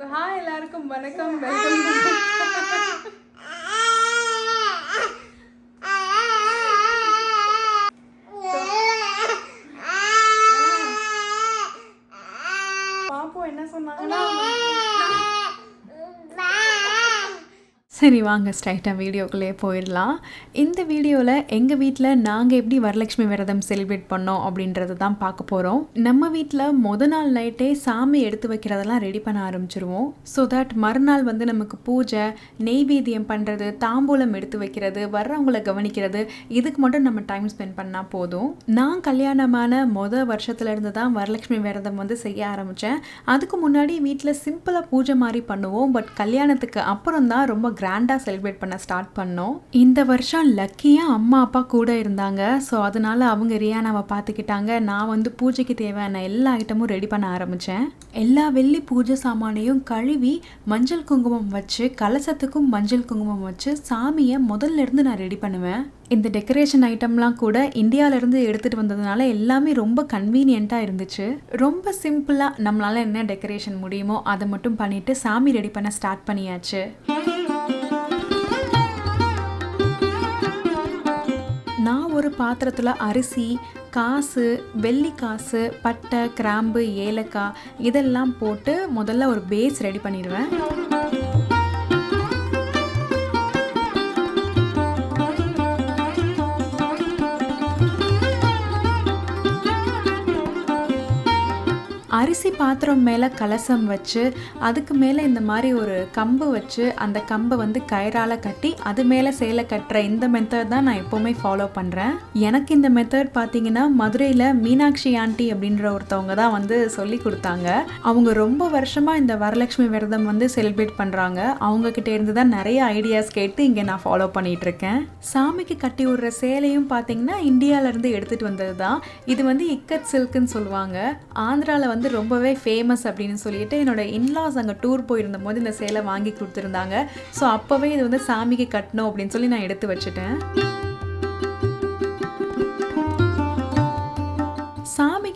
Hi எல்லாருக்கும் வணக்கம். Welcome சரி வாங்க ஸ்ட்ரைட்டாக வீடியோக்குள்ளே போயிடலாம். இந்த வீடியோவில் எங்கள் வீட்டில் நாங்கள் எப்படி வரலட்சுமி விரதம் செலிப்ரேட் பண்ணோம் அப்படின்றத தான் பார்க்க போகிறோம் நம்ம வீட்டில் மொதல் நாள் நைட்டே சாமி எடுத்து வைக்கிறதெல்லாம் ரெடி பண்ண ஆரம்பிச்சிருவோம். ஸோ தட் மறுநாள் வந்து நமக்கு பூஜை நெய்வேத்தியம் பண்ணுறது தாம்பூலம் எடுத்து வைக்கிறது வர்றவங்களை கவனிக்கிறது இதுக்கு மட்டும் நம்ம டைம் ஸ்பெண்ட் பண்ணால் போதும். நான் கல்யாணமான மொத வருஷத்துலேருந்து தான் வரலட்சுமி விரதம் வந்து செய்ய ஆரம்பித்தேன் அதுக்கு முன்னாடி வீட்டில் சிம்பிளாக பூஜை மாதிரி பண்ணுவோம். பட் கல்யாணத்துக்கு அப்புறம் தான் ரொம்ப கிராண்டாக செலிப்ரேட் பண்ண ஸ்டார்ட் பண்ணோம். இந்த வருஷம் லக்கியாக அம்மா அப்பா கூட இருந்தாங்க. ஸோ அதனால அவங்க ரியானாவை பார்த்துக்கிட்டாங்க. நான் வந்து பூஜைக்கு தேவையான எல்லா ஐட்டமும் ரெடி பண்ண ஆரம்பித்தேன் எல்லா வெள்ளி பூஜை சாமானையும் கழுவி மஞ்சள் குங்குமம் வச்சு கலசத்துக்கும் மஞ்சள் குங்குமம் வச்சு சாமியை முதல்ல இருந்து நான் ரெடி பண்ணுவேன். இந்த டெக்கரேஷன் ஐட்டம்லாம் கூட இந்தியாவிலேருந்து எடுத்துகிட்டு வந்ததுனால எல்லாமே ரொம்ப கன்வீனியண்ட்டாக இருந்துச்சு. ரொம்ப சிம்பிளாக நம்மளால் என்ன டெக்கரேஷன் முடியுமோ அதை மட்டும் பண்ணிவிட்டு சாமி ரெடி பண்ண ஸ்டார்ட் பண்ணியாச்சு. ஒரு பாத்திரத்தில் அரிசி காசு வெள்ளி காசு பட்டை கிராம்பு ஏலக்காய் இதெல்லாம் போட்டு முதல்ல ஒரு பேஸ் ரெடி பண்ணிடுவேன். அரிசி பாத்திரம் மேலே கலசம் வச்சு அதுக்கு மேலே இந்த மாதிரி ஒரு கம்பு வச்சு அந்த கம்பை வந்து கயிறால் கட்டி அது மேலே சேலை கட்டுற இந்த மெத்தட் தான் நான் எப்போவுமே ஃபாலோ பண்ணுறேன் எனக்கு இந்த மெத்தட் பார்த்தீங்கன்னா மதுரையில் மீனாட்சி ஆண்டி அப்படின்ற ஒருத்தவங்க தான் வந்து சொல்லி கொடுத்தாங்க. அவங்க ரொம்ப வருஷமாக இந்த வரலட்சுமி விரதம் வந்து செலிப்ரேட் பண்ணுறாங்க அவங்கக்கிட்ட இருந்து தான் நிறைய ஐடியாஸ் கேட்டு இங்கே நான் ஃபாலோ பண்ணிகிட்ருக்கேன் சாமிக்கு கட்டி விடுற சேலையும் பார்த்தீங்கன்னா இந்தியாவிலேருந்து எடுத்துகிட்டு வந்தது தான் இது வந்து இக்கத் சில்க்குன்னு சொல்லுவாங்க. ஆந்திராவில் வந்து ரொம்பவே ஃபேமஸ் அப்படின்னு சொல்லிட்டு என்னோட இன்லாஸ் அங்கே டூர் போயிருந்த போது இந்த சேலை வாங்கி கொடுத்துருந்தாங்க. ஸோ அப்போவே இது வந்து சாமிக்கு கட்டணும் அப்படின்னு சொல்லி நான் எடுத்து வச்சுட்டேன்.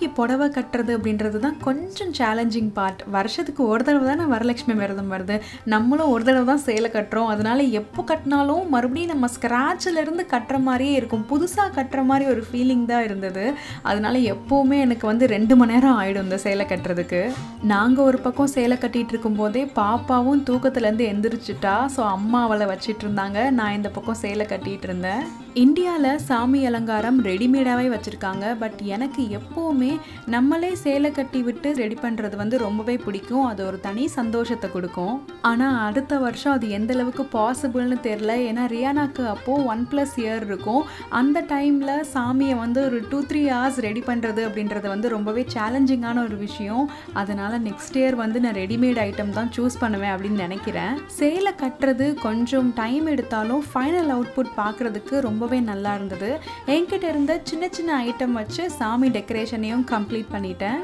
சாமிக்கு புடவை கட்டுறது அப்படின்றது தான் கொஞ்சம் சேலஞ்சிங் பார்ட் வருஷத்துக்கு ஒரு தடவை தானே வரலட்சுமி விரதம் வருது. நம்மளும் ஒரு தடவை தான் சேலை கட்டுறோம். அதனால எப்போ கட்டினாலும் மறுபடியும் நம்ம ஸ்க்ராட்சிலேருந்து கட்டுற மாதிரியே இருக்கும். புதுசாக கட்டுற மாதிரி ஒரு ஃபீலிங் தான் இருந்தது. அதனால எப்போவுமே எனக்கு வந்து ரெண்டு மணி நேரம் ஆகிடும் இந்த சேலை கட்டுறதுக்கு. நாங்கள் ஒரு பக்கம் சேலை கட்டிகிட்டு இருக்கும்போதே பாப்பாவும் தூக்கத்துலேருந்து எந்திரிச்சிட்டா. ஸோ அம்மா அவளை வச்சிட்டு இருந்தாங்க. நான் இந்த பக்கம் சேலை கட்டிகிட்டு இருந்தேன். இந்தியாவில் சாமி அலங்காரம் ரெடிமேடாகவே வச்சுருக்காங்க. பட் எனக்கு எப்போவுமே நம்மளே சேலை கட்டி விட்டு ரெடி பண்ணுறது வந்து ரொம்பவே பிடிக்கும். அது ஒரு தனி சந்தோஷத்தை கொடுக்கும். ஆனால் அடுத்த வருஷம் அது எந்த அளவுக்கு பாசிபிள்னு தெரில ஏன்னா ரியானாக்கு அப்போது ஒன் ப்ளஸ் இயர் இருக்கும். அந்த டைமில் சாமியை வந்து ஒரு டூ த்ரீ ஹவர்ஸ் ரெடி பண்ணுறது அப்படின்றது வந்து ரொம்பவே சேலஞ்சிங்கான ஒரு விஷயம். அதனால் நெக்ஸ்ட் இயர் வந்து நான் ரெடிமேட் ஐட்டம் தான் சூஸ் பண்ணுவேன் அப்படின்னு நினைக்கிறேன். சேலை கட்டுறது கொஞ்சம் டைம் எடுத்தாலும் ஃபைனல் அவுட்புட் பார்க்குறதுக்கு ரொம்பவே நல்லா இருந்தது. என்கிட்ட இருந்த சின்ன சின்ன ஐட்டம் வச்சு சாமி டெக்கரேஷனையும் கம்ப்ளீட் பண்ணிட்டேன்.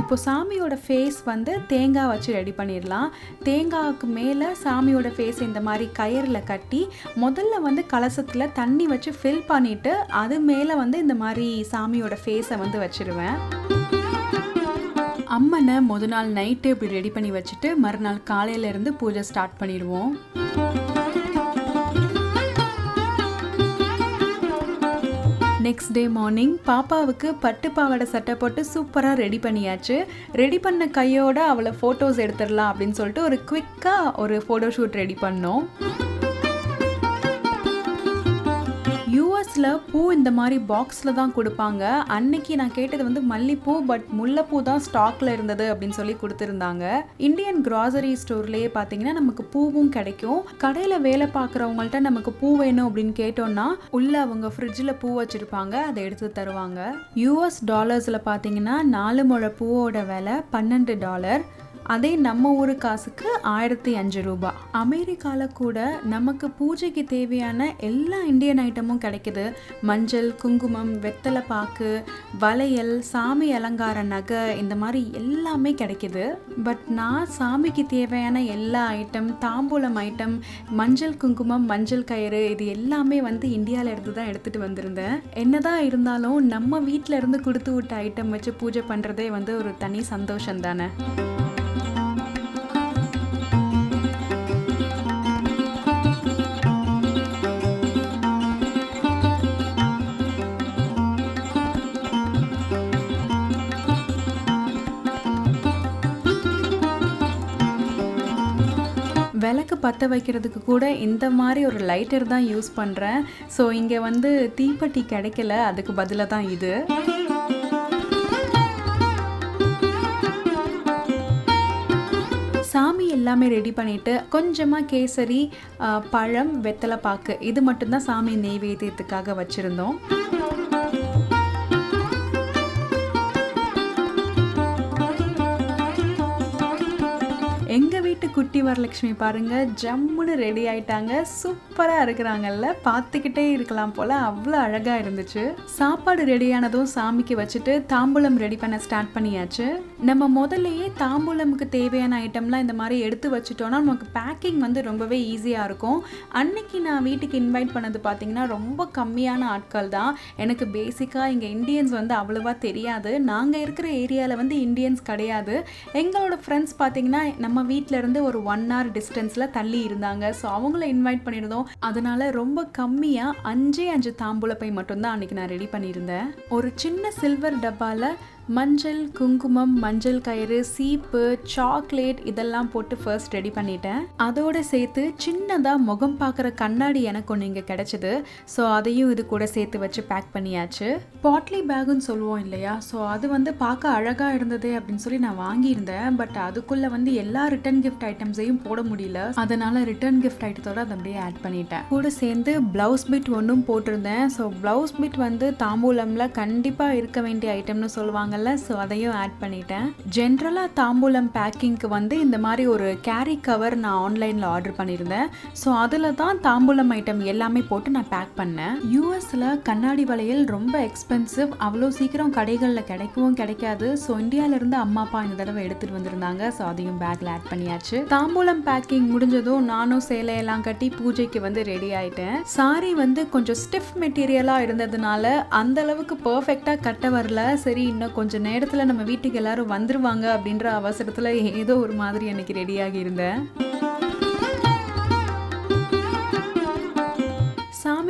இப்போ சாமியோட ஃபேஸ் வந்து தேங்காய் வச்சு ரெடி பண்ணிடலாம். தேங்காய்க்கு மேலே சாமியோட ஃபேஸ் இந்த மாதிரி கயிறில் கட்டி முதல்ல வந்து கலசத்தில் தண்ணி வச்சு ஃபில் பண்ணிவிட்டு அது மேலே வந்து இந்த மாதிரி சாமியோட ஃபேஸை வந்து வச்சுருவேன். அம்மனை முத நாள் நைட்டு இப்படி ரெடி பண்ணி வச்சுட்டு மறுநாள் காலையிலேருந்து பூஜை ஸ்டார்ட் பண்ணிடுவோம். நெக்ஸ்ட் டே மார்னிங் பாப்பாவுக்கு பட்டு பாவாடை சட்டை போட்டு சூப்பராக ரெடி பண்ணியாச்சு. ரெடி பண்ண கையோட அவளை ஃபோட்டோஸ் எடுத்துடலாம் அப்படின்னு சொல்லிட்டு ஒரு குவிக்காக ஒரு ஃபோட்டோ ஷூட் ரெடி பண்ணோம். யூஎஸில் பூ இந்த மாதிரி பாக்ஸில் தான் கொடுப்பாங்க. அன்னைக்கு நான் கேட்டது வந்து மல்லிப்பூ பட் முல்லைப்பூ தான் ஸ்டாக்ல இருந்தது அப்படின்னு சொல்லி கொடுத்துருந்தாங்க. இந்தியன் கிராசரி ஸ்டோர்லேயே பார்த்தீங்கன்னா நமக்கு பூவும் கிடைக்கும். கடையில் வேலை பார்க்குறவங்கள்ட்ட நமக்கு பூ வேணும் அப்படின்னு கேட்டோம்னா உள்ள அவங்க ஃப்ரிட்ஜில் பூ வச்சுருப்பாங்க அதை எடுத்து தருவாங்க. யூஎஸ் டாலர்ஸில் பார்த்தீங்கன்னா நாலு முழ பூவோட விலை பன்னெண்டு டாலர் அதே நம்ம ஊர் காசுக்கு ஆயிரத்தி அஞ்சு ரூபாய் அமெரிக்காவில் கூட நமக்கு பூஜைக்கு தேவையான எல்லா இந்தியன் ஐட்டமும் கிடைக்குது. மஞ்சள் குங்குமம் வெத்தலை பாக்கு வளையல் சாமி அலங்கார நகை இந்த மாதிரி எல்லாமே கிடைக்குது. பட் நான் சாமிக்கு தேவையான எல்லா ஐட்டம் தாம்பூலம் ஐட்டம் மஞ்சள் குங்குமம் மஞ்சள் கயிறு இது எல்லாமே வந்து இந்தியாவில் இருந்து தான் எடுத்துகிட்டு வந்திருந்தேன். என்னதான் இருந்தாலும் நம்ம வீட்டில் இருந்து கொடுத்து விட்ட ஐட்டம் வச்சு பூஜை பண்ணுறதே வந்து ஒரு தனி சந்தோஷம் தானே. பற்ற வைக்கிறதுக்கு கூட இந்த மாதிரி ஒரு லைட்டர் தான் யூஸ் பண்ணுறேன் ஸோ இங்கே வந்து தீப்பெட்டி கிடைக்கல. அதுக்கு பதிலாக தான் இது. சாமி எல்லாமே ரெடி பண்ணிட்டு கொஞ்சமாக கேசரி பழம் வெத்தலை பாக்கு. இது மட்டும்தான் சாமி நெய்வேத்தியத்துக்காக வச்சுருந்தோம். எங்க வீட்டு குட்டி வரலட்சுமி பாருங்க ஜம்முன்னு ரெடி ஆயிட்டாங்க. சூப்பராக இருக்கிறாங்கல்ல பார்த்துக்கிட்டே இருக்கலாம் போல் அவ்வளோ அழகாக இருந்துச்சு. சாப்பாடு ரெடியானதும் சாமிக்கு வச்சுட்டு தாம்பூலம் ரெடி பண்ண ஸ்டார்ட் பண்ணியாச்சு. நம்ம முதல்லையே தாம்பூலமுக்கு தேவையான ஐட்டம்லாம் இந்த மாதிரி எடுத்து வச்சுட்டோன்னா நமக்கு பேக்கிங் வந்து ரொம்பவே ஈஸியாக இருக்கும். அன்னைக்கு நான் வீட்டுக்கு இன்வைட் பண்ணது பார்த்தீங்கன்னா ரொம்ப கம்மியான ஆட்கள் தான். எனக்கு பேசிக்காக இங்கே இந்தியன்ஸ் வந்து அவ்வளோவா தெரியாது. நாங்கள் இருக்கிற ஏரியாவில் வந்து இந்தியன்ஸ் கிடையாது. எங்களோட ஃப்ரெண்ட்ஸ் பார்த்தீங்கன்னா நம்ம வீட்டில் இருந்து ஒரு ஒன் ஹவர் டிஸ்டன்ஸில் தள்ளி இருந்தாங்க. ஸோ அவங்கள இன்வைட் பண்ணியிருந்தோம். அதனால ரொம்ப கம்மியாக அஞ்சே அஞ்சு தாம்பூலப்பை மட்டும்தான் அன்னைக்கு நான் ரெடி பண்ணியிருந்தேன். ஒரு சின்ன சில்வர் டப்பாவில் மஞ்சள் குங்குமம் மஞ்சள் கயிறு சீப்பு சாக்லேட் இதெல்லாம் போட்டு ஃபர்ஸ்ட் ரெடி பண்ணிட்டேன். அதோட சேர்த்து சின்னதாக முகம் பார்க்குற கண்ணாடி எனக்கு ஒன்று இங்கே கிடச்சிது. ஸோ அதையும் இது கூட சேர்த்து வச்சு பேக் பண்ணியாச்சு. பாட்லி பேகுன்னு சொல்லுவோம் இல்லையா? ஸோ அது வந்து பார்க்க அழகாக இருந்தது அப்படின்னு சொல்லி நான் வாங்கியிருந்தேன். பட் அதுக்குள்ளே வந்து எல்லா ரிட்டர்ன் கிஃப்ட் ஐட்டம்ஸையும் போட முடியல. அதனால் ரிட்டர்ன் கிஃப்ட் ஐட்டத்தோட அதை அப்படியே ஆட் பண்ணிட்டேன். கூட சேர்ந்து ப்ளவுஸ் பிட் ஒன்றும் போட்டிருந்தேன். ஸோ ப்ளவுஸ் பிட் வந்து தாம்பூலம்ல கண்டிப்பாக இருக்க வேண்டிய ஐட்டம்னு சொல்லுவாங்க சொல்லுவாங்கல்ல ஸோ அதையும் ஆட் பண்ணிட்டேன். ஜென்ரலாக தாம்பூலம் பேக்கிங்க்கு வந்து இந்த மாதிரி ஒரு கேரி கவர் நான் ஆன்லைனில் ஆர்டர் பண்ணியிருந்தேன். ஸோ அதில் தான் தாம்பூலம் ஐட்டம் எல்லாமே போட்டு நான் பேக் பண்ணேன். யூஎஸில் கண்ணாடி வளையல் ரொம்ப எக்ஸ்பென்சிவ் அவ்வளோ சீக்கிரம் கடைகளில் கிடைக்கவும் கிடைக்காது. ஸோ இந்தியாவிலேருந்து அம்மா அப்பா இந்த தடவை எடுத்துகிட்டு வந்திருந்தாங்க. ஸோ அதையும் பேக்கில் ஆட் பண்ணியாச்சு. தாம்பூலம் பேக்கிங் முடிஞ்சதும் நானும் சேலையெல்லாம் கட்டி பூஜைக்கு வந்து ரெடி ஆயிட்டேன். சாரி வந்து கொஞ்சம் ஸ்டிஃப் மெட்டீரியலாக இருந்ததுனால அந்த அளவுக்கு பர்ஃபெக்டாக கட்ட வரல. சரி இன்னும் கொஞ்சம் நேரத்தில் நம்ம வீட்டுக்கு எல்லாரும் வந்துருவாங்க அப்படின்ற அவசரத்தில் ஏதோ ஒரு மாதிரி எனக்கு ரெடியாகி இருந்தேன்.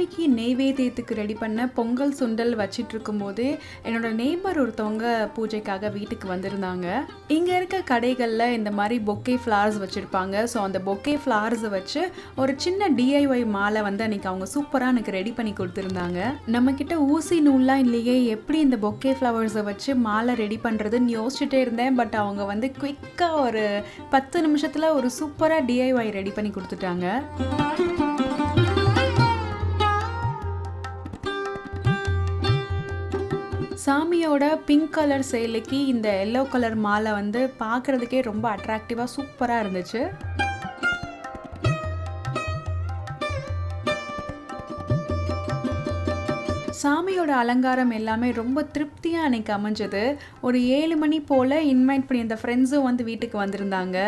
சாமிக்கு நெய்வேத்தியத்துக்கு ரெடி பண்ண பொங்கல் சுண்டல் வச்சிட்டு இருக்கும்போது என்னோட நெய்பர் ஒருத்தவங்க பூஜைக்காக வீட்டுக்கு வந்திருந்தாங்க. இங்கே இருக்க கடைகளில் இந்த மாதிரி பொக்கே ஃப்ளார்ஸ் வச்சுருப்பாங்க. ஸோ அந்த பொக்கே ஃப்ளார்ஸை வச்சு ஒரு சின்ன டிஐஒய் மாலை வந்து அன்னைக்கு அவங்க சூப்பராக எனக்கு ரெடி பண்ணி கொடுத்துருந்தாங்க. நம்மக்கிட்ட ஊசி நூல்லாம் இல்லையே எப்படி இந்த பொக்கே ஃப்ளவர்ஸை வச்சு மாலை ரெடி பண்ணுறதுன்னு யோசிச்சுட்டே இருந்தேன். பட் அவங்க வந்து குயிக்காக ஒரு பத்து நிமிஷத்தில் ஒரு சூப்பராக டிஐஒய் ரெடி பண்ணி கொடுத்துட்டாங்க. சாமியோட பிங்க் கலர் சேலைக்கு இந்த எல்லோ கலர் மாலை வந்து பார்க்குறதுக்கே ரொம்ப அட்ராக்டிவாக சூப்பராக இருந்துச்சு. சாமியோட அலங்காரம் எல்லாமே ரொம்ப திருப்தியாக அன்னைக்கு அமைஞ்சது. ஒரு ஏழு மணி போல் இன்வைட் பண்ணி அந்த ஃப்ரெண்ட்ஸும் வந்து வீட்டுக்கு வந்திருந்தாங்க.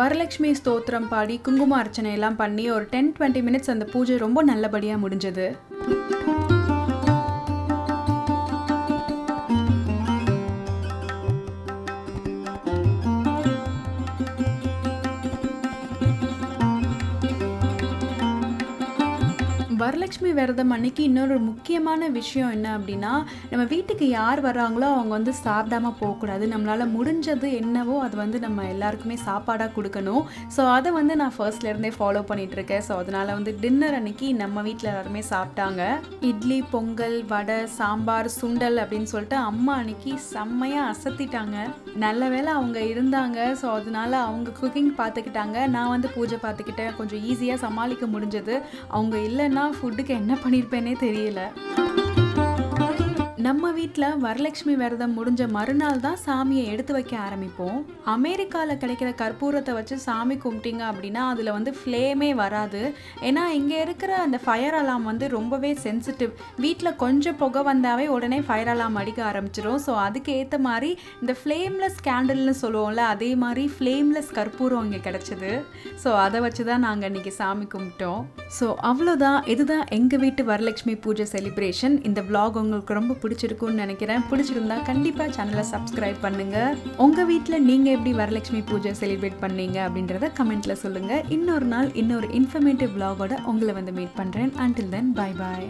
வரலட்சுமி ஸ்தோத்திரம் பாடி குங்கும அர்ச்சனை எல்லாம் பண்ணி ஒரு டென் டுவெண்ட்டி மினிட்ஸ் அந்த பூஜை ரொம்ப நல்லபடியாக முடிஞ்சது. வரலட்சுமி விரதம் அன்னைக்கு இன்னொரு முக்கியமான விஷயம் என்ன அப்படின்னா நம்ம வீட்டுக்கு யார் வராங்களோ அவங்க வந்து சாப்பிடாம போகக்கூடாது. நம்மளால் முடிஞ்சது என்னவோ அது வந்து நம்ம எல்லாருக்குமே சாப்பாடாக கொடுக்கணும். ஸோ அதை வந்து நான் ஃபர்ஸ்ட்லேருந்தே ஃபாலோ பண்ணிகிட்ருக்கேன் இருக்கேன் ஸோ அதனால் வந்து டின்னர் அன்னைக்கு நம்ம வீட்டில் எல்லாருமே சாப்பிட்டாங்க. இட்லி பொங்கல் வடை சாம்பார் சுண்டல் அப்படின்னு சொல்லிட்டு அம்மா அன்னைக்கு செம்மையாக அசத்திட்டாங்க. நல்ல வேளை அவங்க இருந்தாங்க. ஸோ அதனால் அவங்க குக்கிங் பார்த்துக்கிட்டாங்க. நான் வந்து பூஜை பார்த்துக்கிட்டேன். கொஞ்சம் ஈஸியாக சமாளிக்க முடிஞ்சது. அவங்க இல்லைன்னா ஃபுட்டுக்கு என்ன பண்ணியிருப்பேனே தெரியல. நம்ம வீட்டில் வரலட்சுமி விரதம் முடிஞ்ச மறுநாள் தான் சாமியை எடுத்து வைக்க ஆரம்பிப்போம். அமெரிக்காவில் கிடைக்கிற கற்பூரத்தை வச்சு சாமி கும்பிட்டீங்க அப்படின்னா அதில் வந்து ஃப்ளேமே வராது. ஏன்னா இங்கே இருக்கிற அந்த ஃபயர் அலாம் வந்து ரொம்பவே சென்சிட்டிவ் வீட்டில் கொஞ்சம் புகை வந்தாவே உடனே ஃபயர் அலாம் அடிக்க ஆரம்பிச்சிடும் ஸோ அதுக்கு ஏற்ற மாதிரி இந்த ஃப்ளேம்லெஸ் கேண்டில்னு சொல்லுவோம்ல அதே மாதிரி ஃப்ளேம்லெஸ் கற்பூரம் இங்கே கிடச்சிது. ஸோ அதை வச்சு தான் நாங்கள் இன்றைக்கி சாமி கும்பிட்டோம். ஸோ அவ்வளோதான் இதுதான் எங்கள் வீட்டு வரலட்சுமி பூஜை செலிப்ரேஷன் இந்த vlog உங்களுக்கு ரொம்ப பிடிச்சிருக்கும்னு நினைக்கிறேன். பிடிச்சிருந்தா கண்டிப்பாக சேனலை சப்ஸ்கிரைப் பண்ணுங்கள் உங்கள் வீட்டில் நீங்கள் எப்படி வரலட்சுமி பூஜை செலிப்ரேட் பண்ணீங்க அப்படின்றத கமெண்ட்டில் சொல்லுங்கள் இன்னொரு நாள் இன்னொரு இன்ஃபர்மேட்டிவ் விலாகோட உங்களை வந்து மீட் பண்ணுறேன் அண்டில் தென் பை பாய்